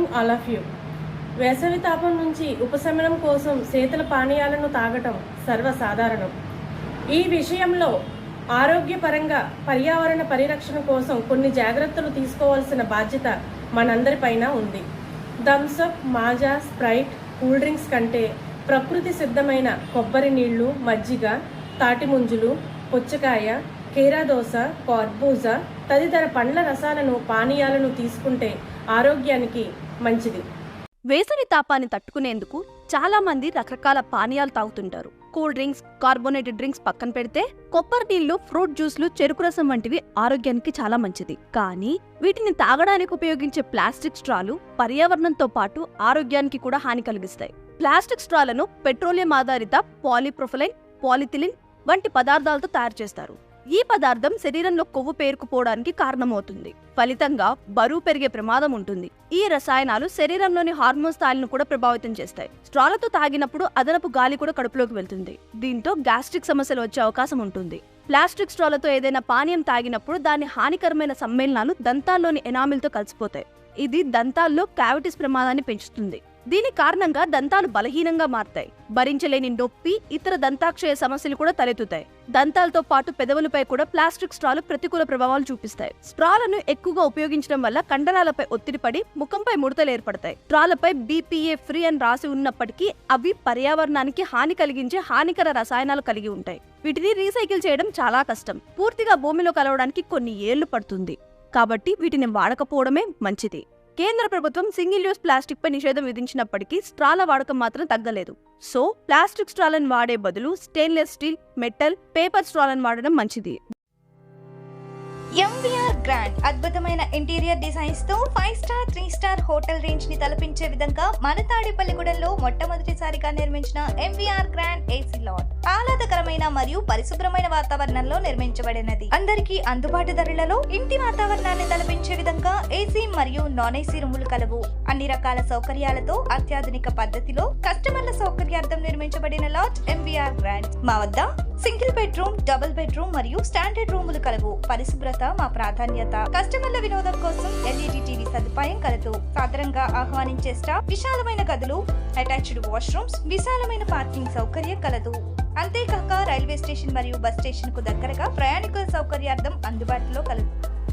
Morning all of you వేసవి తాపం నుంచి ఉపశమనం కోసం శీతల పానీయాలను తాగటం సర్వసాధారణం. ఈ విషయంలో ఆరోగ్యపరంగా పర్యావరణ పరిరక్షణ కోసం కొన్ని జాగ్రత్తలు తీసుకోవాల్సిన బాధ్యత మనందరిపైన ఉంది. Thums Up Maaza Sprite cool drinks కంటే ప్రకృతి సిద్ధమైన కొబ్బరి నీళ్ళు మజ్జిగ తాటిముంజులు పుచ్చకాయ కీరాదోస కార్బూజా తదితర పండ్ల రసాలను పానీయాలను తీసుకుంటే ఆరోగ్యానికి మంచిది. వేసవి తాపాన్ని తట్టుకునేందుకు చాలా మంది రకరకాల పానీయాలు తాగుతుంటారు. కూల్ డ్రింక్స్ కార్బోనేటెడ్ డ్రింక్స్ పక్కన పెడితే కొబ్బరి నీళ్ళు ఫ్రూట్ జ్యూస్లు చెరుకు రసం వంటివి ఆరోగ్యానికి చాలా మంచిది. కానీ వీటిని తాగడానికి ఉపయోగించే ప్లాస్టిక్ స్ట్రాలు పర్యావరణంతో పాటు ఆరోగ్యానికి కూడా హాని కలిగిస్తాయి. ప్లాస్టిక్ స్ట్రాలను పెట్రోలియం ఆధారిత పాలిప్రొఫలైన్ పాలిథిలిన్ వంటి పదార్థాలతో తయారు చేస్తారు. ఈ పదార్థం శరీరంలో కొవ్వు పేరుకుపోవడానికి కారణమవుతుంది. ఫలితంగా బరువు పెరిగే ప్రమాదం ఉంటుంది. ఈ రసాయనాలు శరీరంలోని హార్మోన్ స్థాయిలను కూడా ప్రభావితం చేస్తాయి. స్ట్రాలతో తాగినప్పుడు అదనపు గాలి కూడా కడుపులోకి వెళ్తుంది. దీంతో గ్యాస్ట్రిక్ సమస్యలు వచ్చే అవకాశం ఉంటుంది. ప్లాస్టిక్ స్ట్రాలతో ఏదైనా పానీయం తాగినప్పుడు దాని హానికరమైన సమ్మేళనాలు దంతాల్లోని ఎనామిల్తో కలిసిపోతాయి. ఇది దంతాల్లో క్యావిటీస్ ప్రమాదాన్ని పెంచుతుంది. దీని కారణంగా దంతాలు బలహీనంగా మారతాయి. భరించలేని నొప్పి ఇతర దంతాక్షయ సమస్యలు కూడా తలెత్తుతాయి. దంతాలతో పాటు పెదవులపై కూడా ప్లాస్టిక్ స్ట్రాలు ప్రతికూల ప్రభావాలు చూపిస్తాయి. స్ట్రాలను ఎక్కువగా ఉపయోగించడం వల్ల కండరాలపై ఒత్తిడి పడి ముఖంపై ముడతలు ఏర్పడతాయి. స్ట్రాలపై బీపీఏ ఫ్రీ అని రాసి ఉన్నప్పటికీ అవి పర్యావరణానికి హాని కలిగించే హానికర రసాయనాలు కలిగి ఉంటాయి. వీటిని రీసైకిల్ చేయడం చాలా కష్టం. పూర్తిగా భూమిలో కలవడానికి కొన్ని ఏళ్ళు పడుతుంది. కాబట్టి వీటిని వాడకపోవడమే మంచిది. కేంద్ర ప్రభుత్వం సింగిల్ యూస్ ప్లాస్టిక్ పై నిషేధం విధించినప్పటికీ స్ట్రాల వాడకం మాత్రం తగ్గలేదు. సో ప్లాస్టిక్ స్ట్రాలను వాడే బదులు స్టెయిన్లెస్ స్టీల్ మెటల్ పేపర్ స్ట్రాలను వాడడం మంచిది. గ్రాండ్ అద్భుతమైన interior డిజైన్స్తో five star three star hotel రేంజ్ని తలపించే విధంగా మన తాడేపల్లిగూడెంలో మొట్టమొదటిసారిగా నిర్మించిన ఎంవీఆర్ గ్రాండ్ ఏసీ లాట్ ఆహ్లాదకరమైన మరియు పరిశుభ్రమైన వాతావరణంలో నిర్మించబడినది. అందరికీ అందుబాటు ధరలలో ఇంటి వాతావరణాన్ని తలపించే విధంగా ఏసీ మరియు నాన్ ఏసీ రూములు కలవు. అన్ని రకాల సౌకర్యాలతో అత్యాధునిక పద్ధతిలో కస్టమర్ల సౌకర్యార్థం నిర్మించబడిన లాడ్జ్ ఎంవీఆర్ గ్రాండ్ మా వద్ద సింగిల్ బెడ్రూమ్ డబుల్ బెడ్రూమ్ మరియు స్టాండర్డ్ రూములు కలవు. పరిశుభ్రత మా ప్రాధాన్యత. కస్టమర్ల వినోదం కోసం ఎల్ఈడి టీవీ సదుపాయం కలదు. సాధారణంగా ఆహ్వానించే స్టాఫ్ విశాలమైన గదులు అటాచ్డ్ వాష్రూమ్స్ విశాలమైన పార్కింగ్ సౌకర్యం కలదు. అంతేకాక రైల్వే స్టేషన్ మరియు బస్ స్టేషన్కు దగ్గరగా ప్రయాణికుల సౌకర్యార్థం అందుబాటులో కలదు.